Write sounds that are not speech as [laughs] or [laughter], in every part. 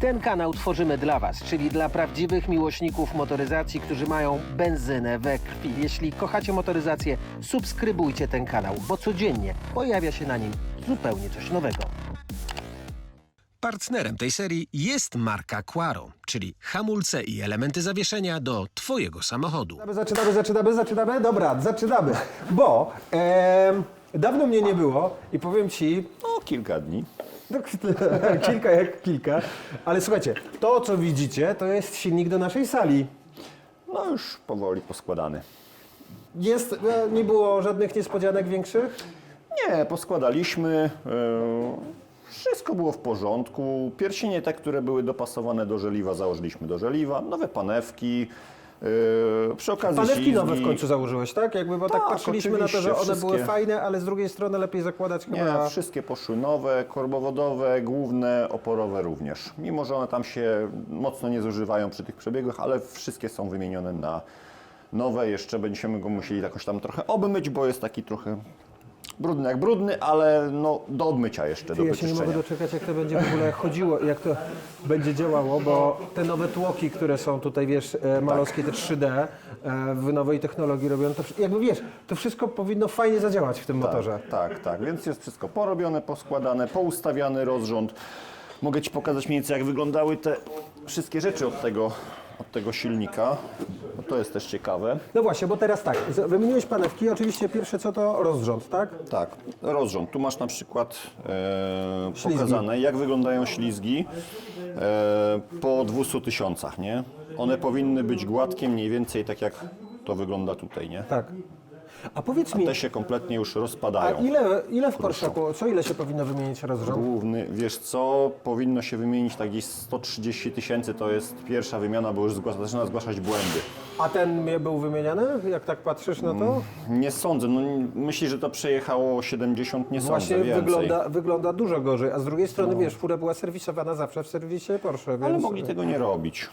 Ten kanał tworzymy dla Was, czyli dla prawdziwych miłośników motoryzacji, którzy mają benzynę we krwi. Jeśli kochacie motoryzację, subskrybujcie ten kanał, bo codziennie pojawia się na nim zupełnie coś nowego. Partnerem tej serii jest marka Quaro, czyli hamulce i elementy zawieszenia do Twojego samochodu. Zaczynamy, zaczynamy, zaczynamy, zaczynamy. Dobra, zaczynamy. Bo em, dawno mnie nie było i powiem Ci, No, kilka dni. No, [laughs] kilka jak kilka, ale słuchajcie, to co widzicie, to jest silnik do naszej sali. No już powoli poskładany. Jest, e, nie było żadnych niespodzianek większych? Nie, poskładaliśmy. e, wszystko było w porządku. Pierścienie te, które były dopasowane do żeliwa, założyliśmy do żeliwa. Nowe panewki. E, przy okazji Panewki nowe w końcu założyłeś, tak? Jakby, bo tak, Tak, patrzyliśmy na to, że one były fajne, ale z drugiej strony lepiej zakładać chyba... Nie, wszystkie poszły nowe, korbowodowe, główne, oporowe również. Mimo, że one tam się mocno nie zużywają przy tych przebiegach, ale wszystkie są wymienione na nowe. Jeszcze będziemy go musieli jakoś tam trochę obmyć, bo jest taki trochę brudny jak brudny, ale no do obmycia jeszcze, do Ja się nie mogę doczekać, jak to będzie w ogóle chodziło, jak to będzie działało, bo te nowe tłoki, które są tutaj, wiesz, e, malowskie, te 3D, e, w nowej technologii robione, to wsz- jakby wiesz, to wszystko powinno fajnie zadziałać w tym motorze. Tak, tak, więc jest wszystko porobione, poskładane, poustawiany rozrząd. Mogę Ci pokazać mniej więcej jak wyglądały te wszystkie rzeczy od tego, od tego silnika, bo to jest też ciekawe. No właśnie, bo teraz tak, z- wymieniłeś panewki, oczywiście pierwsze co to rozrząd, tak? Tak, rozrząd. Tu masz na przykład e, pokazane, jak wyglądają ślizgi e, po 200 tysiącach, nie? One powinny być gładkie, mniej więcej tak jak to wygląda tutaj, nie? Tak. A powiedz mi, Te się kompletnie już a rozpadają. ile, ile w Porszeku, co ile się powinno wymienić rozrząd? Główny, wiesz co, powinno się wymienić tak gdzieś 130 tysięcy, to jest pierwsza wymiana, bo już zgłasza, zaczyna zgłaszać błędy. A ten mnie był wymieniany, jak tak patrzysz na to? Nie sądzę, no myślisz, że to przejechało 70, nie Właśnie sądzę, więcej. wygląda, wygląda dużo gorzej, a z drugiej strony, wiesz, fura była serwisowana zawsze w serwisie Porsche, więc... Ale mogli tego nie robić.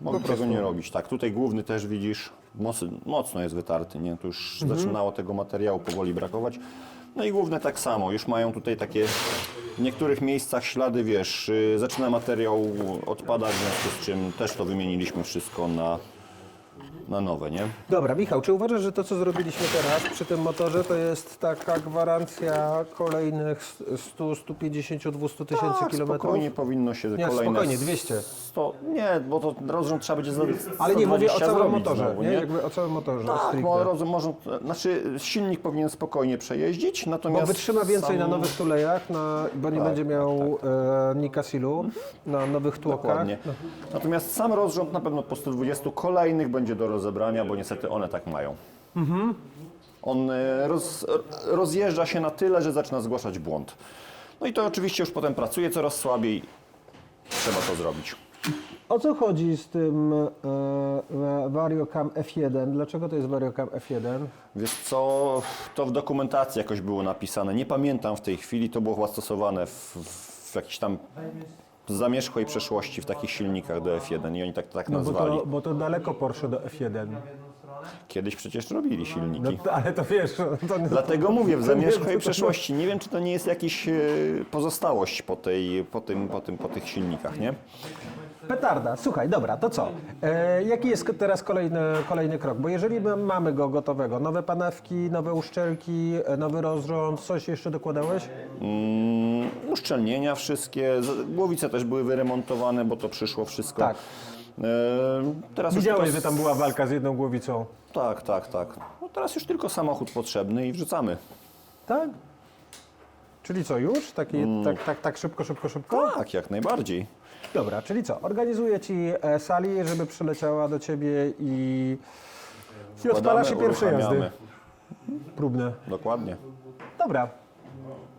Mogli tego nie robić, tak. Tutaj główny też widzisz, mocno, mocno jest wytarty, nie? Tu już zaczynało tego materiału powoli brakować. No i główne tak samo, już mają tutaj takie w niektórych miejscach ślady, wiesz, y, zaczyna materiał odpadać, w związku z czym też to wymieniliśmy wszystko na, na nowe, nie? Dobra, Michał, czy uważasz, że to, co zrobiliśmy teraz przy tym motorze, to jest taka gwarancja kolejnych 100, 150, 200 tysięcy Tak, kilometrów? spokojnie powinno się Nie, kolejne... spokojnie, 200. 100, nie, bo to rozrząd trzeba będzie za Ale nie mówię o 120 całym zrobić motorze, znowu, nie? Jakby o całym motorze, Tak, stricte. bo rozum, może, znaczy silnik powinien spokojnie przejeździć, Bo natomiast... wytrzyma więcej sam- na nowych tulejach, na, bo nie Tak, będzie miał e, Nikasilu, na nowych tłokach. Dokładnie. Natomiast sam rozrząd na pewno po 120 kolejnych będzie do rozebrania, bo niestety one tak mają. On e, roz, rozjeżdża się na tyle, że zaczyna zgłaszać błąd. No i to oczywiście już potem pracuje coraz słabiej. Trzeba to zrobić. O co chodzi z tym e, e, VarioCam F1? Dlaczego to jest VarioCam F1? Wiesz co, to w dokumentacji jakoś było napisane. Nie pamiętam w tej chwili, to było chyba stosowane w, w jakiejś tam zamierzchłej przeszłości w takich silnikach do F1 i oni tak, tak No bo nazwali. to, bo to daleko Porsche do F1. Kiedyś przecież robili silniki. No, to- ale to wiesz, to, Dlatego mówię, w zamierzchłej nie- przeszłości. Nie wiem, czy to nie jest jakaś e, pozostałość po, tej, po, tym, po, tym, po tych silnikach, nie? Petarda, słuchaj, dobra, to co? E, jaki jest teraz kolejny, kolejny krok? Bo jeżeli my mamy go gotowego, nowe panewki, nowe uszczelki, e, nowy rozrząd, coś jeszcze dokładałeś? Mm, uszczelnienia wszystkie, głowice też były wyremontowane, bo to przyszło wszystko. Tak. E, teraz Widziałeś, tylko że tam była walka z jedną głowicą. Tak, tak, tak. No teraz już tylko samochód potrzebny i wrzucamy. Tak? Czyli co, już? Taki, tak, tak, tak szybko, szybko, szybko? Tak, jak najbardziej. Dobra, czyli co? Organizuję Ci e, sali, żeby przyleciała do Ciebie i, i odpala się pierwsze jazdy próbne. Dokładnie. Dobra,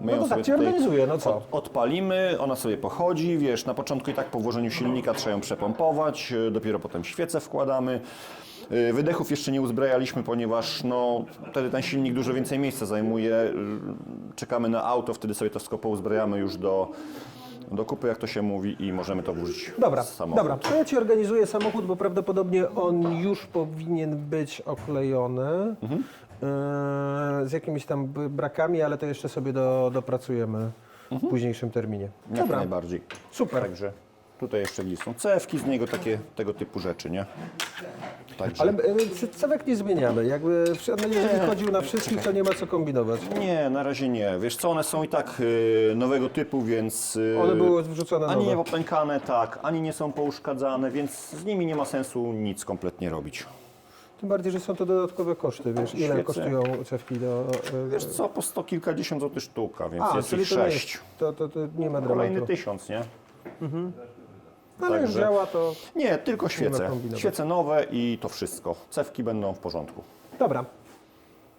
My no to tak tutaj organizuję, no co? Od, odpalimy, ona sobie pochodzi, wiesz, na początku i tak po włożeniu silnika trzeba ją przepompować, y, dopiero potem świece wkładamy. Y, Wydechów jeszcze nie uzbrajaliśmy, ponieważ no, wtedy ten silnik dużo więcej miejsca zajmuje. Y, Czekamy na auto, wtedy sobie to wszystko pouzbrajamy już do, do kupy, jak to się mówi, i możemy to włożyć Dobra, samochód. dobra, to ja Ci organizuję samochód, bo prawdopodobnie on już powinien być oklejony Mhm. E, z jakimiś tam brakami, ale to jeszcze sobie do, dopracujemy w późniejszym terminie. Mhm. Jak Dobra, najbardziej. super. Także Tutaj jeszcze gdzieś są cewki z niego, takie tego typu rzeczy, nie? Także... Ale e, cewek nie zmieniamy. Jakby no, jeżeli chodził na wszystkich, to nie ma co kombinować. Nie, na razie nie. Wiesz co, one są i tak y, nowego typu, więc... y, One były wrzucone Ani nie popękane, tak, ani nie są pouszkadzane, więc z nimi nie ma sensu nic kompletnie robić. Tym bardziej, że są to dodatkowe koszty, wiesz, ile Świece. kosztują cewki do... e, Wiesz co, po sto kilkadziesiąt złotych sztuka, więc A, jest czyli ich to nie sześć. jest, to, to, to nie ma Kolejny dramatu. tysiąc, nie? No, ale jak także- działa, to... Nie, tylko świece. kombinować. Świece nowe i to wszystko. Cewki będą w porządku. Dobra.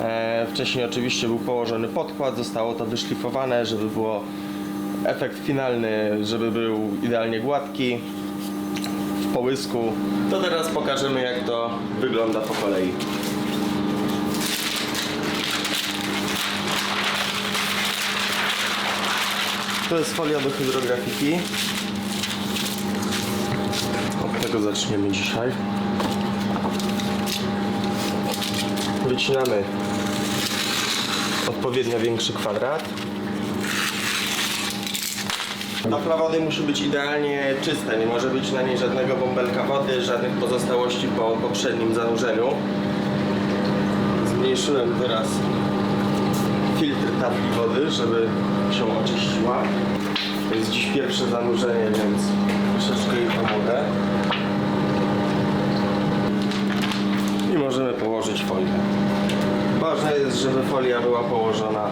E, wcześniej oczywiście był położony podkład, zostało to wyszlifowane, żeby było efekt finalny, żeby był idealnie gładki, w połysku. To teraz pokażemy jak to wygląda po kolei. To jest folia do hydrografiki. Od tego zaczniemy dzisiaj. Wycinamy odpowiednio większy kwadrat. Tafla wody musi być idealnie czysta, nie może być na niej żadnego bąbelka wody, żadnych pozostałości po poprzednim zanurzeniu. Zmniejszyłem teraz filtr tafli wody, żeby się oczyściła. To jest dziś pierwsze zanurzenie, więc troszeczkę jej pomogę. i możemy położyć folię. Ważne jest, żeby folia była położona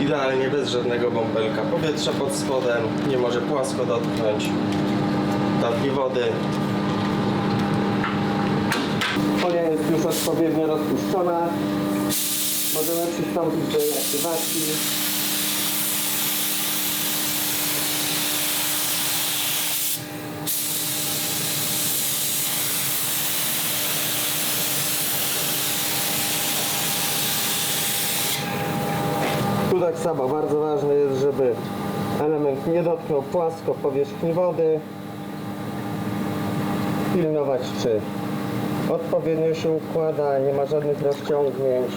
idealnie, bez żadnego bąbelka powietrza pod spodem, nie może płasko dotknąć tafli wody. Folia jest już odpowiednio rozpuszczona. Możemy przystąpić do jej aktywacji. Tak samo bardzo ważne jest, żeby element nie dotknął płasko powierzchni wody. Pilnować, czy odpowiednio się układa, nie ma żadnych rozciągnięć.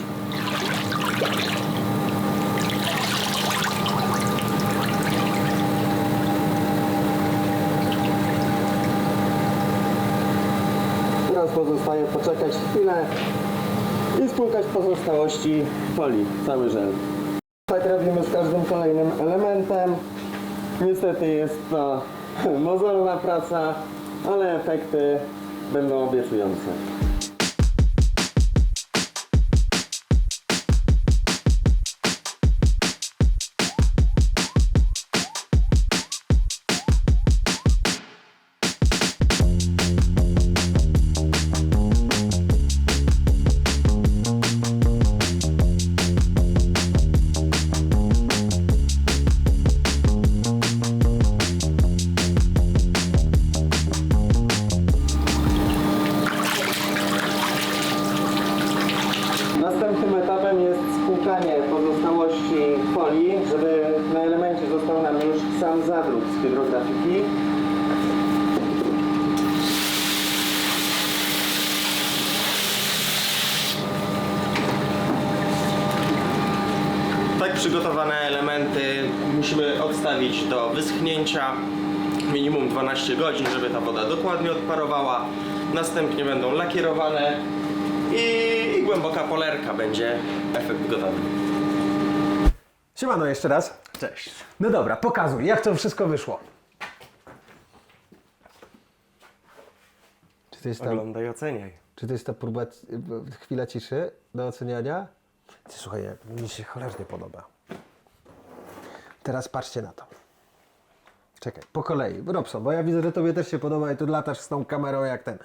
Teraz pozostaje poczekać chwilę i spłukać pozostałości folii, cały żel. Tak robimy z każdym kolejnym elementem. Niestety jest to [laughs] mozolna praca, ale efekty będą obiecujące. Pozostałości folii, żeby na elemencie został nam już sam zadruk z hydrografiki. Tak przygotowane elementy musimy odstawić do wyschnięcia minimum 12 godzin, żeby ta woda dokładnie odparowała. Następnie będą lakierowane i, i głęboka polerka będzie efekt gotowy. Siemano jeszcze raz. Cześć. No dobra, pokazuj, jak to wszystko wyszło. Czy to jest ta, Oglądaj, oceniaj. czy to jest ta próba, y, chwila ciszy do oceniania? Ty, słuchaj, mi się cholernie podoba. Teraz patrzcie na to. Czekaj, po kolei. Robson, bo ja widzę, że tobie też się podoba i tu latasz z tą kamerą jak ten.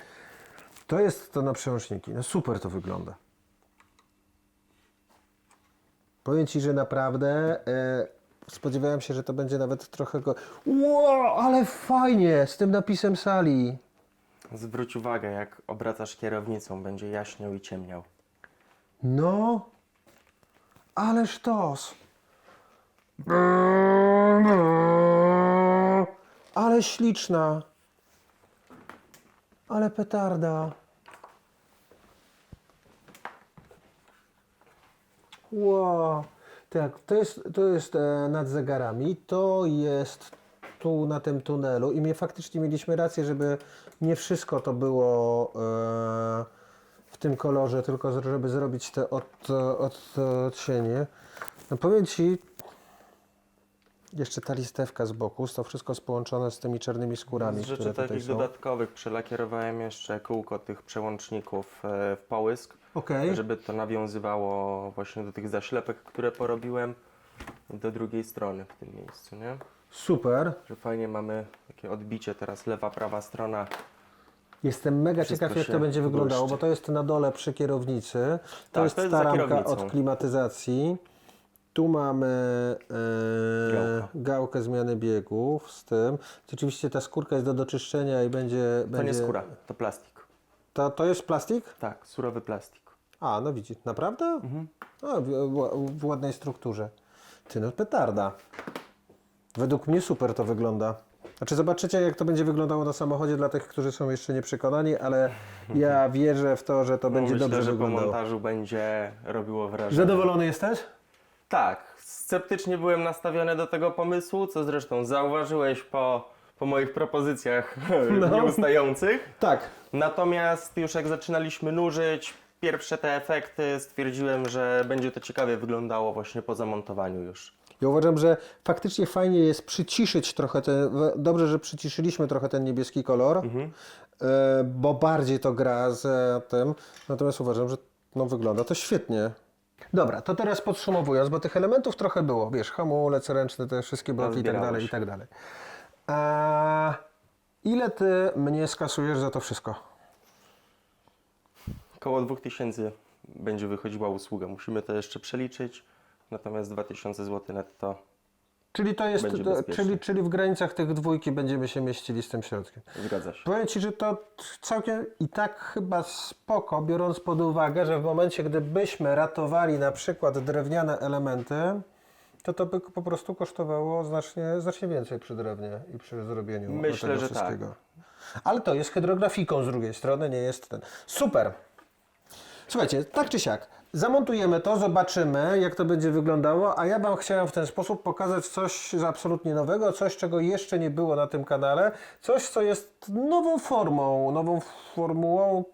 To jest to na przełączniki. No super to wygląda. Powiem Ci, że naprawdę e, spodziewałem się, że to będzie nawet trochę go... Wow, ale fajnie, z tym napisem sali. Zwróć uwagę, jak obracasz kierownicą, będzie jaśniał i ciemniał. No, ale sztos. Ale śliczna. Ale petarda. Wow. Tak, to jest, to jest e, nad zegarami, to jest tu na tym tunelu i my faktycznie mieliśmy rację, żeby nie wszystko to było e, w tym kolorze, tylko żeby zrobić te od, od, odcienie. No powiem Ci, jeszcze ta listewka z boku, to wszystko jest połączone z tymi czarnymi skórami, Z rzeczy takich dodatkowych przelakierowałem jeszcze kółko tych przełączników e, w połysk, Okej. żeby to nawiązywało właśnie do tych zaślepek, które porobiłem do drugiej strony w tym miejscu, nie? Super. Że fajnie mamy takie odbicie teraz lewa, prawa strona. Jestem mega Wszystko ciekaw, jak to będzie wyglądało, błyszczy. bo to jest na dole przy kierownicy. To Tak, jest to jest ta ramka od klimatyzacji. Tu mamy e, Gałka. gałkę zmiany biegów z tym. Oczywiście ta skórka jest do doczyszczenia i będzie... To będzie... nie skóra, to plastik. To, to jest plastik? Tak, surowy plastik. A, no widzisz, naprawdę? Mhm. A, w, w, w ładnej strukturze. Ty, no petarda. Według mnie super to wygląda. Znaczy zobaczycie, jak to będzie wyglądało na samochodzie dla tych, którzy są jeszcze nieprzekonani, ale [laughs] ja wierzę w to, że to będzie. No, Myślę, dobrze że po wyglądało. montażu będzie robiło wrażenie. Zadowolony jesteś? Tak, sceptycznie byłem nastawiony do tego pomysłu, co zresztą zauważyłeś po, po moich propozycjach No. [laughs] nieustających. Tak. Natomiast już jak zaczynaliśmy nurzyć pierwsze te efekty, stwierdziłem, że będzie to ciekawie wyglądało właśnie po zamontowaniu już. Ja uważam, że faktycznie fajnie jest przyciszyć trochę ten. Dobrze, że przyciszyliśmy trochę ten niebieski kolor, Mhm. e, bo bardziej to gra z tym. Natomiast uważam, że no, wygląda to świetnie. Dobra, to teraz podsumowując, bo tych elementów trochę było. Wiesz, hamulec ręczny, te wszystkie bloki i tak dalej, i tak dalej. A ile ty mnie skasujesz za to wszystko? Koło 2000 będzie wychodziła usługa. Musimy to jeszcze przeliczyć. Natomiast 2000 zł netto Czyli to jest, Będzie to, bezpiecznie. czyli, czyli w granicach tych dwójki będziemy się mieścili z tym środkiem. zgadza się. Powiem Ci, że to całkiem i tak chyba spoko, biorąc pod uwagę, że w momencie, gdybyśmy ratowali na przykład drewniane elementy, to to by po prostu kosztowało znacznie, znacznie więcej przy drewnie i przy zrobieniu Myślę, tego że tak. wszystkiego. Ale to jest hydrografiką z drugiej strony, nie jest ten. Super! Słuchajcie, tak czy siak, zamontujemy to, zobaczymy, jak to będzie wyglądało, a ja Wam chciałem w ten sposób pokazać coś absolutnie nowego, coś, czego jeszcze nie było na tym kanale, coś, co jest nową formą, nową formułą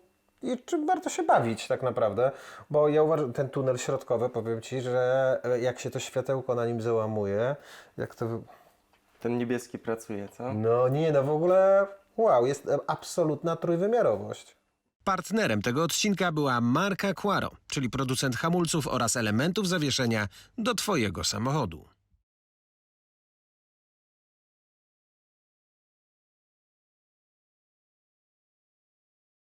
i czym warto się bawić tak naprawdę, bo ja uważam, ten tunel środkowy, powiem Ci, że e, jak się to światełko na nim załamuje, jak to... Ten niebieski pracuje, co? No nie, no w ogóle, wow, jest e, absolutna trójwymiarowość. Partnerem tego odcinka była marka Quaro, czyli producent hamulców oraz elementów zawieszenia do Twojego samochodu.